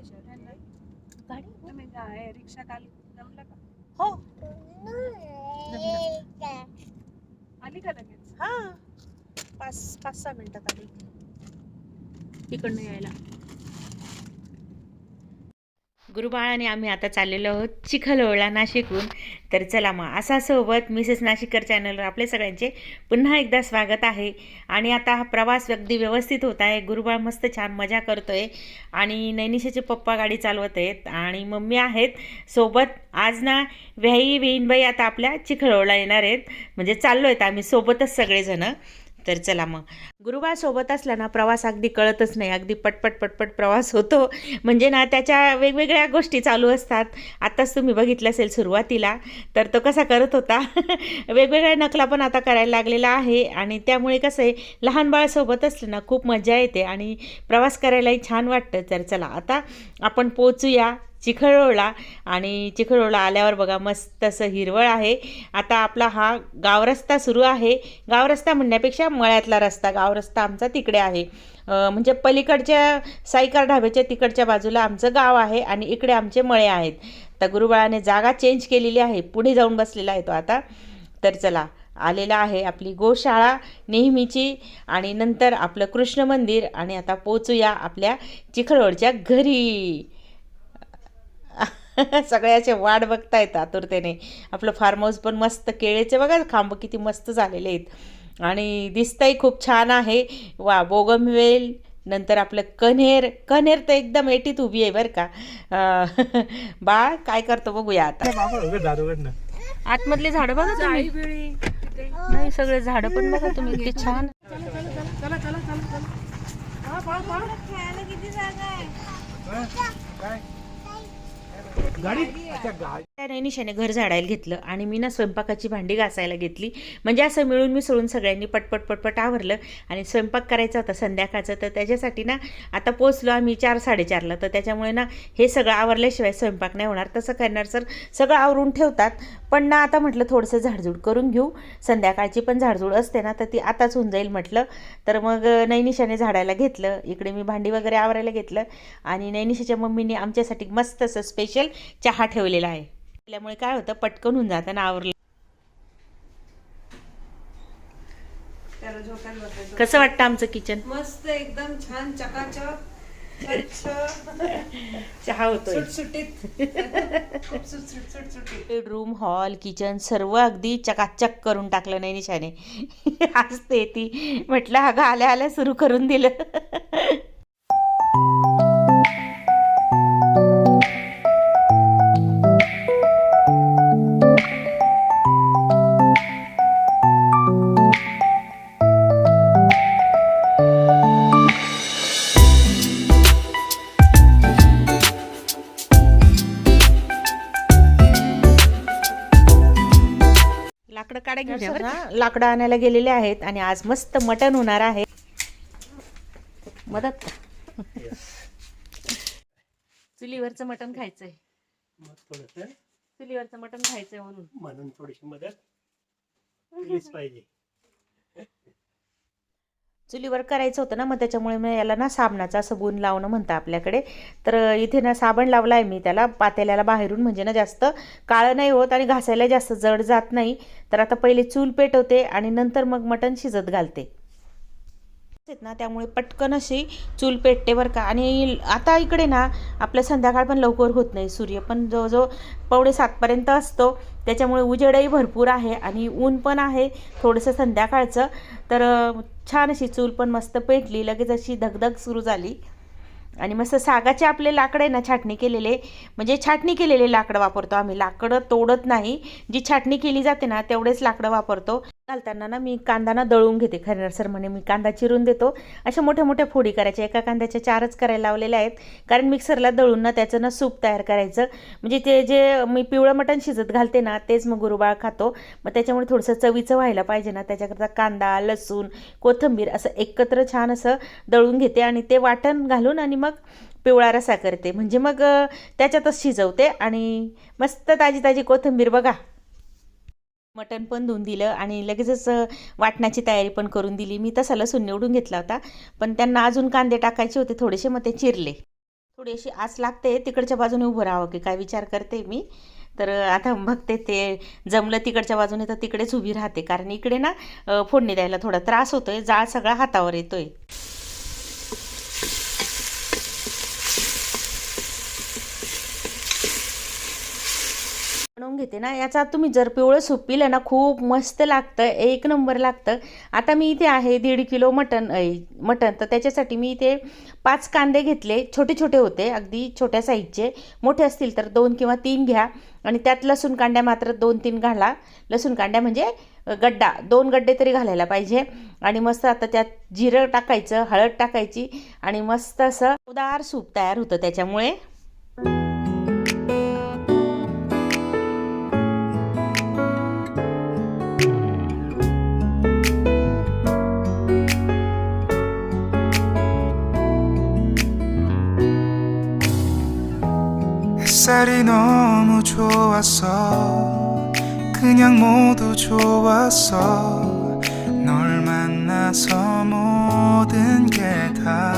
गाडी? तुम्ही काय रिक्षा काल जमलं का? हो. आली का लगेच? हा. पाच पाच सहा मिनिटात आली. तिकडनं यायला. गुरुबाळाने आम्ही आता चाललेलो आहोत चिखलोळला नाशिकहून. तर चला मग असा सोबत मिसेस नाशिकर चॅनलवर आपले सगळ्यांचे पुन्हा एकदा स्वागत आहे. आणि आता हा प्रवास अगदी व्यवस्थित होत आहे. गुरुबाळ मस्त छान मजा करतोय. आणि नैनिशाचे पप्पा गाडी चालवत आहेत. आणि मम्मी आहेत. सोबत आज ना व्याई वेईनबाई आता आपल्या चिखलोळला येणार आहेत. म्हणजे चाललो आहेत आम्ही सोबतच सगळेजणं. तर चला मग. गुरुवार सोबत असला ना प्रवास अगदी कळतच नाही. अगदी पटपट पटपट प्रवास होतो. म्हणजे ना त्याच्या वेगवेगळ्या गोष्टी चालू असतात. आत्ताच तुम्ही बघितलं असेल सुरुवातीला तर तो कसा करत होता? वेगवेगळ्या नकला पण आता करायला लागलेला आहे. आणि त्यामुळे कसं आहे लहान बाळासोबत असलं ना खूप मजा येते. आणि प्रवास करायलाही छान वाटतं. तर चला आता आपण पोचूया चिखलोळला आणि चिखळोळला आल्यावर बघा मस्त असं हिरवळ आहे. आता आपला हा गावरस्ता सुरू आहे. गावरस्ता म्हणण्यापेक्षा मळ्यातला रस्ता. गावरस्ता आमचा तिकडे आहे. म्हणजे पलीकडच्या साईकार ढाब्याच्या तिकडच्या बाजूला आमचं गाव आहे आणि इकडे आमचे मळे आहेत. तर गुरुबाळाने जागा चेंज केलेली आहे. पुढे जाऊन बसलेला आहे तो आता. तर चला आलेला आहे आपली गोशाळा नेहमीची आणि नंतर आपलं कृष्ण मंदिर आणि आता पोचूया आपल्या चिखळवळच्या घरी. सगळ्याचे वाट बघतायत आतुरतेने आपलं फार्म हाऊस पण मस्त केळेचे बघा खांब किती मस्त झालेले आहेत. आणि दिसतंय खूप छान आहे. वा बोगमवेल नंतर आपलं कन्हेर कन्हेर तर एकदम एटीत उभी आहे बरं का. बाळ काय करतो बघूया आता. आतमधले झाडं बघा तुम्ही. नाही सगळे झाडं पण बघा तुम्ही किती छान. चला चला चला चला त्या घर झाडायला घेतलं आणि मी ना स्वयंपाकाची भांडी घासायला घेतली. म्हणजे असं मिळून मिसळून सगळ्यांनी पटपट पटपट आवरलं आणि स्वयंपाक करायचा होता संध्याकाळचं. तर त्याच्यासाठी ना आता पोचलो आम्ही चार साडेचारला. तर त्याच्यामुळे ना हे सगळं आवरल्याशिवाय स्वयंपाक नाही होणार. तसं करणार सर सगळं आवरून ठेवतात. पण ना आता म्हटलं थोडंसं झाडझूड करून घेऊ. संध्याकाळची पण झाडझूड असते ना तर ती आताच होऊन जाईल म्हटलं. तर मग नैनिशाने झाडायला घेतलं. इकडे मी भांडी वगैरे आवरायला घेतलं. आणि नैनिशाच्या मम्मीने आमच्यासाठी मस्त असं स्पेशल चहा ठेवलेला आहे. त्यामुळे काय होतं पटकन होऊन जातं ना आवरलं. कसं वाटतं आमचं किचन? मस्त एकदम छान चहा सुटसुटीत. बेडरूम हॉल किचन सर्व अगदी चकाचक करून टाकलं नाही निशाने हसते ती. म्हटलं अगं आल्या आल्या सुरू करून दिलं. लाकडं काढा घेऊन या बरं का. लाकडं आणायला गेलेले आहेत आणि आज मस्त मटण होणार आहे. मदत चुलीवरचं मटण खायचंय. चुलीवरचं मटण खायचंय म्हणून. म्हणून थोडीशी मदत केलीच पाहिजे. चुलीवर करायचं होतं ना मग त्याच्यामुळे मी याला ना साबणाचा असं गुण लावणं म्हणतं आपल्याकडे. तर इथे ना साबण लावला आहे मी त्याला पातेल्याला बाहेरून म्हणजे ना जास्त काळं नाही होत आणि घासायला जास्त जड जात नाही. तर आता पहिले चूल पेटवते आणि नंतर मग मटण शिजत घालते. आहेत ना त्यामुळे पटकन अशी चूल पेटते बरं का. आणि आता इकडे ना आपलं संध्याकाळ पण लवकर होत नाही सूर्य पण जवळजवळ पावणे सातपर्यंत असतो. त्याच्यामुळे उजेडही भरपूर आहे आणि ऊन पण आहे थोडंसं संध्याकाळचं. तर छान अशी चूल पण मस्त पेटली लगेच अशी धगधग सुरू झाली. आणि मस्त सागाचे आपले लाकडं आहे ना छाटणी केलेले म्हणजे छाटणी केलेले लाकडं वापरतो आम्ही. लाकडं तोडत नाही. जी छाटणी केली जाते ना तेवढेच लाकडं वापरतो. घालताना ना मी कांदा ना दळून घेते खरेर सर म्हणे मी कांदा चिरून देतो. अशा मोठ्या मोठ्या फोडी करायच्या. एका कांद्याच्या चारच करायला लावलेल्या आहेत. कारण मिक्सरला दळून ना त्याचं ना सूप तयार करायचं. म्हणजे ते जे मी पिवळं मटण शिजत घालते ना तेच मग गुरुबाळ खातो. मग त्याच्यामुळे थोडंसं चवीचं व्हायला पाहिजे ना. त्याच्याकरता कांदा लसूण कोथिंबीर असं एकत्र छान असं दळून घेते आणि ते वाटण घालून आणि मग पिवळा रसा करते. म्हणजे मग त्याच्यातच शिजवते आणि मस्त ताजी ताजी कोथिंबीर बघा. मटण पण धुवून दिलं आणि लगेचच वाटण्याची तयारी पण करून दिली. मी तसा लसूण निवडून घेतला होता. पण त्यांना अजून कांदे टाकायचे होते थोडेसे मग ते चिरले. थोडीशी आस लागते तिकडच्या बाजूने उभं राहावं की काय विचार करते मी. तर आता बघते ते जमलं तिकडच्या बाजूने तर तिकडेच उभी राहते. कारण इकडे ना फोडणी द्यायला थोडा त्रास होतोय जाळ सगळा हातावर येतोय. बनवून घेते ना याचा तुम्ही जर पिवळं सूप पिलं ना खूप मस्त लागतं एक नंबर लागतं. आता मी इथे आहे दीड किलो मटन मटन तर त्याच्यासाठी मी इथे पाच कांदे घेतले छोटे छोटे होते अगदी छोट्या साईजचे. मोठे असतील तर दोन किंवा तीन घ्या आणि त्यात लसूण कांड्या मात्र दोन तीन घाला. लसूण कांड्या म्हणजे गड्डा दोन गड्डे तरी घालायला पाहिजे. आणि मस्त आता त्यात जिरं टाकायचं हळद टाकायची आणि मस्त असं उदार सूप तयार होतं त्याच्यामुळे. 좋았어 그냥 모두 좋았어 널 만나서 모든 게 다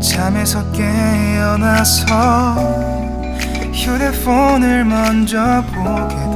잠에서 깨어나서 휴대폰을 먼저 보게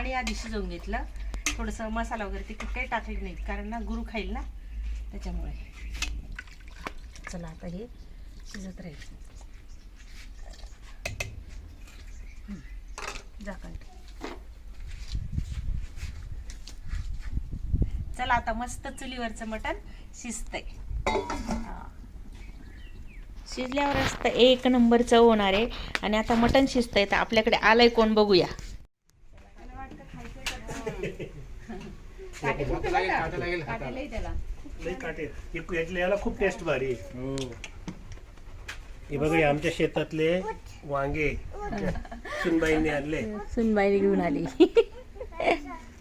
आणि आधी शिजवून घेतलं. थोडंसं मसाला वगैरे ते काही टाकले नाहीत कारण ना गुरु खाईल ना. त्याच्यामुळे. चला आता हे शिजत राहील. झाकण चला आता मस्त चुलीवरचं मटण शिजतंय. शिजल्यावर शिजल्यावरच एक नंबर चव होणार आहे. आणि आता मटण शिजतंय तर आपल्याकडे आलंय कोण बघूया. लई काटे हे- यातले याला खूप टेस्ट भारी आहे. हे. बघा हे आमच्या शेतातले वांगे सुनबाईंनी आणले. सुनबाई घेऊन आली.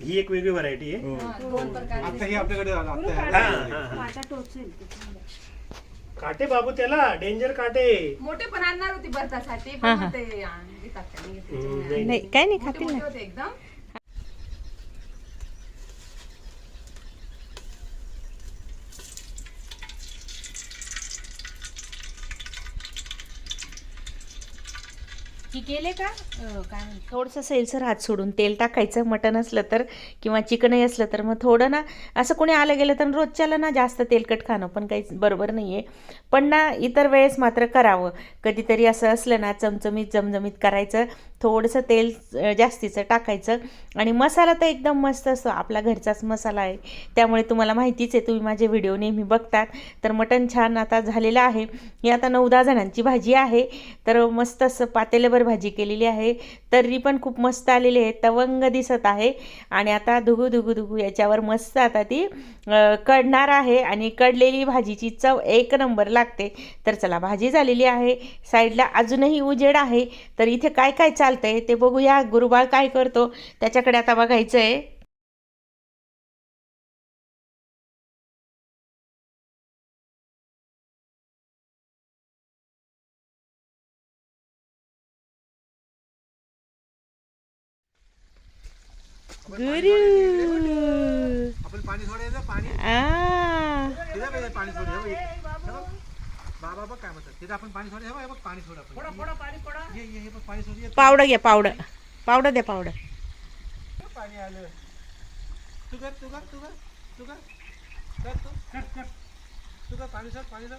ही एक वेगळी व्हरायटी आहे. आता हे आपल्याकडे आलं आता हा, हा, हा. काटे बाबू त्याला डेंजर काटे. मोठे पण आणणार होती भरतासाठी हा, पण हा. मग ते आ, घेतात त्यांनी. घेतले. हम्म, नाही, नाही. काय नाही मोठे खातील मोठे ना. होते एकदम. की केले का? काय थोडंसं सैलसर हात सोडून तेल टाकायचं मटण असलं तर किंवा चिकनही असलं तर मग थोडं ना असं कोणी आलं गेलं तर रोजच्याला ना जास्त तेलकट खाणं पण काही बरोबर नाही आहे पण ना इतर वेळेस मात्र करावं. कधीतरी असं असलं ना चमचमीत जमजमीत करायचं. थोडंसं तेल जास्तीचं टाकायचं. आणि मसाला तर एकदम मस्त असतो. आपला घरचाच मसाला आहे. त्यामुळे तुम्हाला माहितीच आहे तुम्ही माझे व्हिडिओ नेहमी बघतात. तर मटण छान आता झालेलं आहे. ही आता नऊ दहा जणांची भाजी आहे. तर मस्त असं पातेल्यावर भाजी केलेली आहे. तर्री पण खूप मस्त आलेली आहे. तवंग दिसत आहे. आणि आता धुगू धुगू धुगू याच्यावर मस्त आता ती कडणार आहे. आणि कडलेली भाजीची चव एक नंबर लागते. तर चला भाजी झालेली आहे. साईडला अजूनही उजेड आहे. तर इथे काय काय चालतंय ते बघूया. गुरुबाळ काय करतो त्याच्याकडे आता बघायचं आहे गुरु! आपण पाणी सोडायचं पाणी. बाबा बघ काय म्हणतात. तिथं आपण पाणी सोड. हे बघ, हे बघ पाणी सोड आपण. ये ये हे बघ पाणी सोड. ये. पावडं घ्या पावडं पावडं द्या पावडं पाणी आलं. तू कर तू कर तू कर तू कर. कर तू. कर कर. तू कर पाणी सोड पाणी सोड.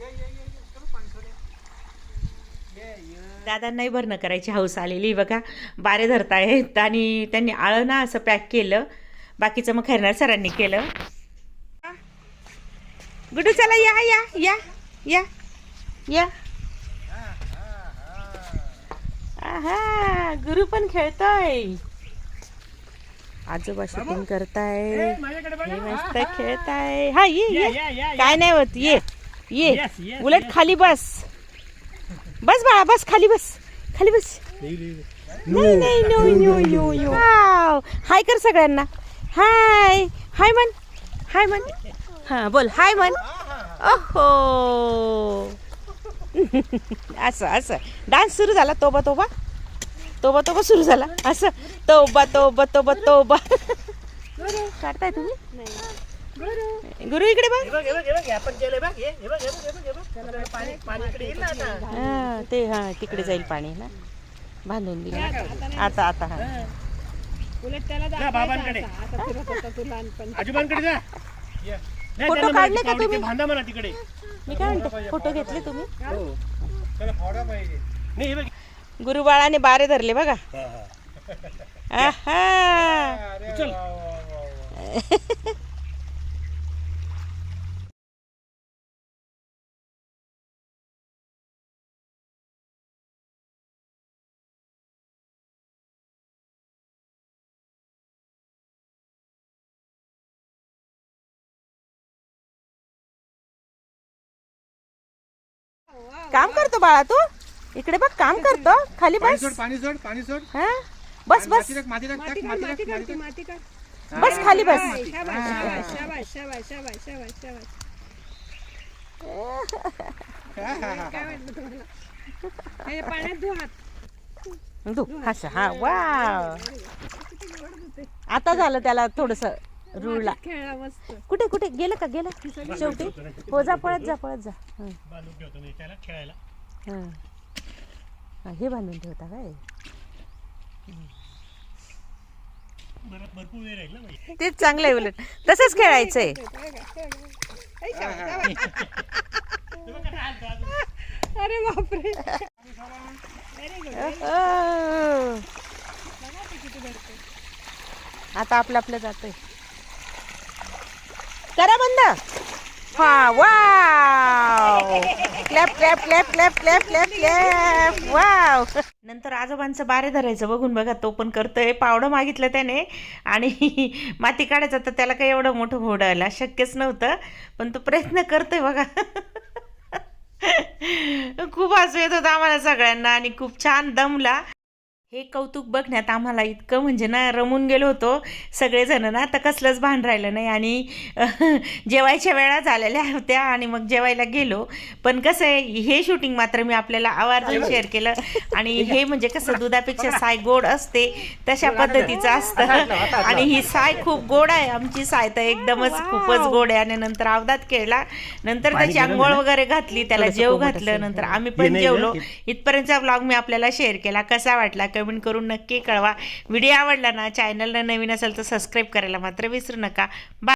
ये ये ये ये. कर पाणी सोड. ये. ये. ये दादांनाही भरणं करायची हौस आलेली बघा. बारे धरतायत आणि त्यांनी आळं ना असं पॅक केलं. बाकीचं मग खैरनार सरांनी केलं. गुडू चला या या या. या या आहा गुरु पण खेळतोय. आजोबा शूटिंग करताय. मस्त खेळताय. हा ये या, ये या, या, काय नाही होत ये. ये. उलट. खाली बस. बस बाळा बस खाली बस. खाली बस. नाही नाही no no no no wow hi कर सगळ्यांना. हाय हाय म्हण हाय म्हण हा बोल. हाय म्हण ओहो असं असं. डान्स सुरू झाला तोबा तोबा. तोबा तोबा सुरू झाला. असं. तोबा तोबा तोबा तोबा. काढताय तुम्ही? गुरु इकडे बघ. बघ बघ बघ आपण केलंय बघ बघ बघ बघ बघ. त्याला पाणी पाणी इकडे येईल ना आता. ते हा तिकडे जाईल पाणी ना. बांधून दिलं. आता आता हा. उलट त्याला जा बाबांकडे. आजोबांकडे जा. नाही, फोटो काढले का तुम्ही? म्हणा तिकडे मी काय म्हणते फोटो घेतले तुम्ही पाहिजे नाही हे बघ गुरुबाळाने बारे धरले बघा हा, हा. आहा अरे चल. काम करतो बाळा तू? इकडे बघ काम करतो. खाली पाणी बस. पाणी सोड पाणी सोड. हा? बस बस. माती टाक माती टाक माती टाक माती टाक बस खाली बस. हे. पाण्यात हा वा आता झालं त्याला थोडस रुळला खेळा मस्त कुठे कुठे? गेलं का? गेलं? शेवटी? हो जा पळत जा पळत जा. हं, बांधून ठेवतो मी त्याला खेळायला. हं. हा, हे बांधून ठेवता काय? बरं भरपूर वेळ राहील ना बाई. तेच चांगलं आहे उलट. तसंच खेळायचंय. अरे बापरे. अहो. आता आपलं आपलं जातंय. करा बंद. हा wow. Clap clap clap clap clap clap clap. Wow. नंतर आजोबांचं बारे धरायचं. बघून बघा तो पण करतोय. पावडं मागितलं त्याने. आणि माती काढायचं तर त्याला काही एवढं मोठं होडायला शक्यच नव्हतं. पण तो प्रयत्न करतोय बघा. खूप हसू येत होतं आम्हाला सगळ्यांना. आणि खूप छान दमला. हे कौतुक बघण्यात आम्हाला इतकं म्हणजे ना रमून गेलो होतो. सगळेजण ना तर कसलंच भान राहिलं नाही. आणि जेवायच्या वेळा झालेल्या होत्या आणि मग जेवायला गेलो. पण कसं आहे हे शूटिंग मात्र मी आपल्याला आवर्जून शेअर केलं. आणि हे म्हणजे कसं दुधापेक्षा साय गोड असते तशा पद्धतीचं असतं. आणि ही साय खूप गोड आहे. आमची साय तर एकदमच खूपच गोड आहे. आणि नंतर अवदात केला नंतर त्याची आंघोळ वगैरे घातली त्याला जेव घातलं नंतर आम्ही पण जेवलो. इथपर्यंतचा ब्लॉग मी आपल्याला शेअर केला. कसा वाटला? कमेंट करून नक्की कळवा. व्हिडिओ आवडला ना चॅनलला नवीन असेल तर सबस्क्राईब करायला मात्र विसरू नका. बाय